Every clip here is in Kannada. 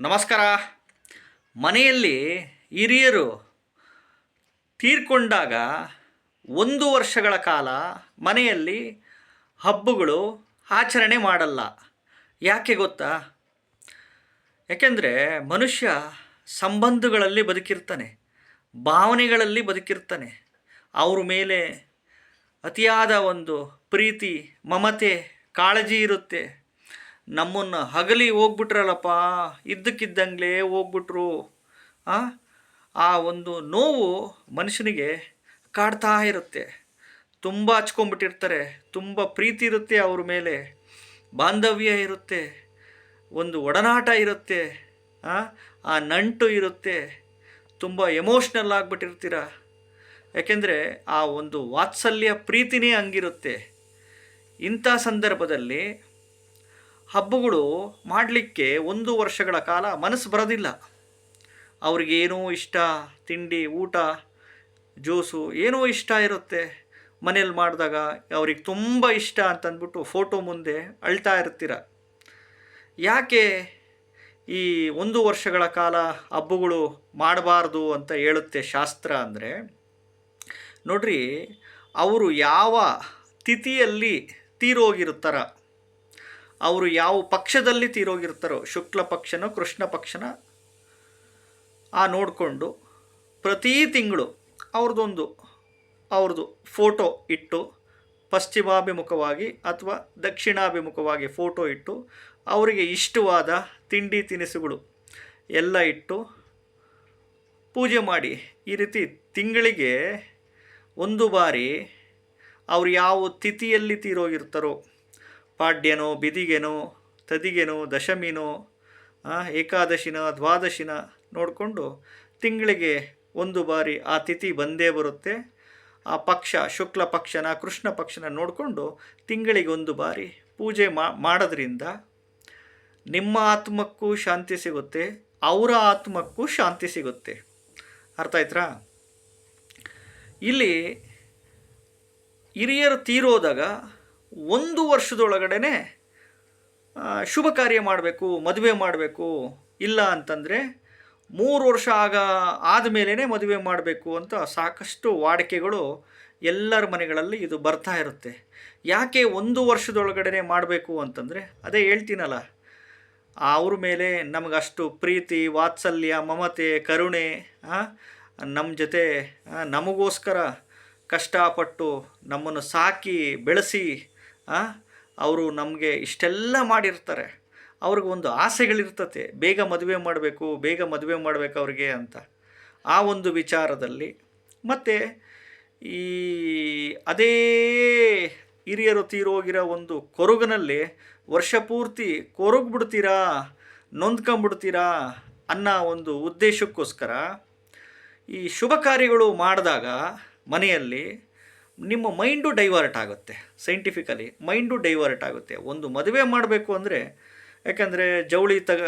ನಮಸ್ಕಾರ. ಮನೆಯಲ್ಲಿ ಹಿರಿಯರು ತೀರ್ಕೊಂಡಾಗ ಒಂದು ವರ್ಷಗಳ ಕಾಲ ಮನೆಯಲ್ಲಿ ಹಬ್ಬಗಳು ಆಚರಣೆ ಮಾಡಲ್ಲ. ಯಾಕೆ ಗೊತ್ತಾ? ಯಾಕೆಂದರೆ ಮನುಷ್ಯ ಸಂಬಂಧಗಳಲ್ಲಿ ಬದುಕಿರ್ತಾನೆ, ಭಾವನೆಗಳಲ್ಲಿ ಬದುಕಿರ್ತಾನೆ. ಅವ್ರ ಮೇಲೆ ಅತಿಯಾದ ಒಂದು ಪ್ರೀತಿ, ಮಮತೆ, ಕಾಳಜಿ ಇರುತ್ತೆ. ನಮ್ಮನ್ನು ಹಗಲಿ ಹೋಗ್ಬಿಟ್ರಲ್ಲಪ್ಪ. ಇದ್ದಕ್ಕಿದ್ದಂಗ್ಲೇ ಹೋಗ್ಬಿಟ್ರು. ಆ? ಆ ಒಂದು ನೋವು ಮನುಷ್ಯನಿಗೆ ಕಾಡ್ತಾ ಇರುತ್ತೆ. ತುಂಬ ಹಚ್ಕೊಂಬಿಟ್ಟಿರ್ತಾರೆ ತುಂಬ ಪ್ರೀತಿ ಇರುತ್ತೆ ಅವ್ರ ಮೇಲೆ. ಬಾಂಧವ್ಯ ಇರುತ್ತೆ. ಒಂದು ಒಡನಾಟ ಇರುತ್ತೆ. ಆ ನಂಟು ಇರುತ್ತೆ. ತುಂಬ ಎಮೋಷ್ನಲ್ ಆಗಿಬಿಟ್ಟಿರ್ತೀರ. ಯಾಕೆಂದರೆ ಆ ಒಂದು ವಾತ್ಸಲ್ಯ ಪ್ರೀತಿನೇ ಹಂಗಿರುತ್ತೆ. ಇಂಥ ಸಂದರ್ಭದಲ್ಲಿ ಹಬ್ಬಗಳು ಮಾಡಲಿಕ್ಕೆ ಒಂದು ವರ್ಷಗಳ ಕಾಲ ಮನಸ್ಸು ಬರೋದಿಲ್ಲ. ಅವ್ರಿಗೇನೋ ಇಷ್ಟ, ತಿಂಡಿ, ಊಟ ಜ್ಯೂಸು ಏನೋ ಇಷ್ಟ ಇರುತ್ತೆ. ಮನೇಲಿ ಮಾಡಿದಾಗ ಅವ್ರಿಗೆ ತುಂಬ ಇಷ್ಟ ಅಂತಂದ್ಬಿಟ್ಟು ಫೋಟೋ ಮುಂದೆ ಅಳ್ತಾ ಇರ್ತೀರ. ಯಾಕೆ ಈ ಒಂದು ವರ್ಷಗಳ ಕಾಲ ಹಬ್ಬಗಳು ಮಾಡಬಾರ್ದು ಅಂತ ಹೇಳುತ್ತೆ ಶಾಸ್ತ್ರ ಅಂದರೆ, ನೋಡ್ರಿ, ಅವರು ಯಾವ ತಿಥಿಯಲ್ಲಿ ತೀರೋಗಿರುತ್ತಾರ? ಅವರು ಯಾವ ಪಕ್ಷದಲ್ಲಿ ತೀರೋಗಿರ್ತಾರೋ, ಶುಕ್ಲ ಪಕ್ಷನೋ, ಕೃಷ್ಣ ಪಕ್ಷನ, ಆ ನೋಡಿಕೊಂಡು ಪ್ರತಿ ತಿಂಗಳು ಅವ್ರದ್ದೊಂದು, ಅವ್ರದ್ದು ಫೋಟೋ ಇಟ್ಟು ಪಶ್ಚಿಮಾಭಿಮುಖವಾಗಿ ಅಥವಾ ದಕ್ಷಿಣಾಭಿಮುಖವಾಗಿ ಫೋಟೋ ಇಟ್ಟು ಅವರಿಗೆ ಇಷ್ಟವಾದ ತಿಂಡಿ ತಿನಿಸುಗಳು ಎಲ್ಲ ಇಟ್ಟು ಪೂಜೆ ಮಾಡಿ. ಈ ರೀತಿ ತಿಂಗಳಿಗೆ ಒಂದು ಬಾರಿ ಅವ್ರು ಯಾವ ತಿಥಿಯಲ್ಲಿ ತೀರೋಗಿರ್ತಾರೋ ಪಾಡ್ಯನೋ, ಬಿದಿಗೆನೋ, ತದಿಗೆನೋ, ದಶಮಿನೋ ಏಕಾದಶಿನ, ದ್ವಾದಶಿನ ನೋಡಿಕೊಂಡು ತಿಂಗಳಿಗೆ ಒಂದು ಬಾರಿ ಆ ತಿಥಿ ಬಂದೇ ಬರುತ್ತೆ. ಆ ಪಕ್ಷ, ಶುಕ್ಲ ಪಕ್ಷನ, ಕೃಷ್ಣ ಪಕ್ಷನ ನೋಡಿಕೊಂಡು ತಿಂಗಳಿಗೆ ಒಂದು ಬಾರಿ ಪೂಜೆ ಮಾಡೋದ್ರಿಂದ ನಿಮ್ಮ ಆತ್ಮಕ್ಕೂ ಶಾಂತಿ ಸಿಗುತ್ತೆ, ಅವರ ಆತ್ಮಕ್ಕೂ ಶಾಂತಿ ಸಿಗುತ್ತೆ. ಅರ್ಥ ಆಯ್ತಾ ಇಲ್ಲಿ ಹಿರಿಯರು ತೀರೋದಾಗ ಒಂದು ವರ್ಷದೊಳಗಡೆ ಶುಭ ಕಾರ್ಯ ಮಾಡಬೇಕು, ಮದುವೆ ಮಾಡಬೇಕು, ಇಲ್ಲ ಅಂತಂದರೆ ಮೂರು ವರ್ಷ ಆಗ ಆದಮೇಲೆ ಮದುವೆ ಮಾಡಬೇಕು ಅಂತ ಸಾಕಷ್ಟು ವಾಡಿಕೆಗಳು ಎಲ್ಲರ ಮನೆಗಳಲ್ಲಿ ಇದು ಬರ್ತಾ ಇರುತ್ತೆ. ಯಾಕೆ ಒಂದು ವರ್ಷದೊಳಗಡೆ ಮಾಡಬೇಕು ಅಂತಂದರೆ, ಅದೇ ಹೇಳ್ತೀನಲ್ಲ, ಅವ್ರ ಮೇಲೆ ನಮಗಷ್ಟು ಪ್ರೀತಿ, ವಾತ್ಸಲ್ಯ, ಮಮತೆ, ಕರುಣೆ ನಮ್ಮ ಜೊತೆ ನಮಗೋಸ್ಕರ ಕಷ್ಟಪಟ್ಟು ನಮ್ಮನ್ನು ಸಾಕಿ ಬೆಳೆಸಿ ಅವರು ನಮಗೆ ಇಷ್ಟೆಲ್ಲ ಮಾಡಿರ್ತಾರೆ. ಅವ್ರಿಗೊಂದು ಆಸೆಗಳಿರ್ತತೆ. ಬೇಗ ಮದುವೆ ಮಾಡಬೇಕು, ಬೇಗ ಮದುವೆ ಮಾಡಬೇಕು ಅವ್ರಿಗೆ ಅಂತ. ಆ ಒಂದು ವಿಚಾರದಲ್ಲಿ ಮತ್ತು ಈ ಅದೇ ಹಿರಿಯರು ತೀರೋಗಿರೋ ಒಂದು ಕೊರಗಿನಲ್ಲಿ ವರ್ಷ ಪೂರ್ತಿ ಕೊರಗ್ಬಿಡ್ತೀರಾ, ನೊಂದ್ಕೊಂಬಿಡ್ತೀರಾ ಅನ್ನೋ ಒಂದು ಉದ್ದೇಶಕ್ಕೋಸ್ಕರ ಈ ಶುಭ ಕಾರ್ಯಗಳು ಮಾಡಿದಾಗ ಮನೆಯಲ್ಲಿ ನಿಮ್ಮ ಮೈಂಡು ಡೈವರ್ಟ್ ಆಗುತ್ತೆ, ಸೈಂಟಿಫಿಕಲಿ ಮೈಂಡು ಡೈವರ್ಟ್ ಆಗುತ್ತೆ. ಒಂದು ಮದುವೆ ಮಾಡಬೇಕು ಅಂದರೆ, ಯಾಕಂದರೆ ಜವಳಿ ತಗ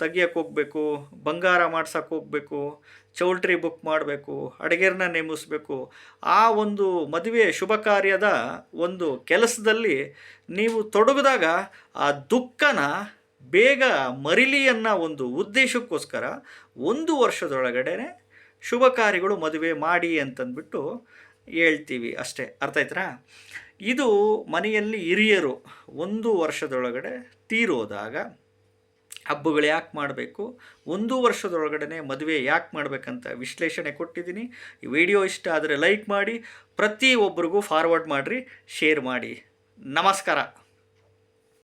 ತೆಗಿಯಕ್ಕೆ ಹೋಗಬೇಕು, ಬಂಗಾರ ಮಾಡ್ಸಕ್ಕೆ ಹೋಗಬೇಕು, ಚೌಲ್ಟ್ರಿ ಬುಕ್ ಮಾಡಬೇಕು ಅಡುಗೆರನ್ನ ನೇಮಿಸ್ಬೇಕು, ಆ ಒಂದು ಮದುವೆ ಶುಭ ಕಾರ್ಯದ ಒಂದು ಕೆಲಸದಲ್ಲಿ ನೀವು ತೊಡಗಿದಾಗ ಆ ದುಃಖನ, ಬೇಗ ಮರಿಲಿ ಅನ್ನೋ ಒಂದು ಉದ್ದೇಶಕ್ಕೋಸ್ಕರ ಒಂದು ವರ್ಷದೊಳಗಡೆ ಶುಭ ಕಾರ್ಯಗಳು ಮದುವೆ ಮಾಡಿ ಅಂತಂದ್ಬಿಟ್ಟು ಹೇಳ್ತೀವಿ ಅಷ್ಟೇ. ಅರ್ಥ ಆಯ್ತಾ ಇದು ಮನೆಯಲ್ಲಿ ಹಿರಿಯರು ಒಂದು ವರ್ಷದೊಳಗಡೆ ತೀರೋದಾಗ ಹಬ್ಬಗಳು ಯಾಕೆ ಮಾಡಬೇಕು? ಒಂದು ವರ್ಷದೊಳಗಡೆ ಮದುವೆ ಯಾಕೆ ಮಾಡಬೇಕಂತ ವಿಶ್ಲೇಷಣೆ ಕೊಟ್ಟಿದ್ದೀನಿ. ಈ ವಿಡಿಯೋ ಇಷ್ಟ ಆದರೆ ಲೈಕ್ ಮಾಡಿ, ಪ್ರತಿಯೊಬ್ಬರಿಗೂ ಫಾರ್ವರ್ಡ್ ಮಾಡಿರಿ ಶೇರ್ ಮಾಡಿ. ನಮಸ್ಕಾರ.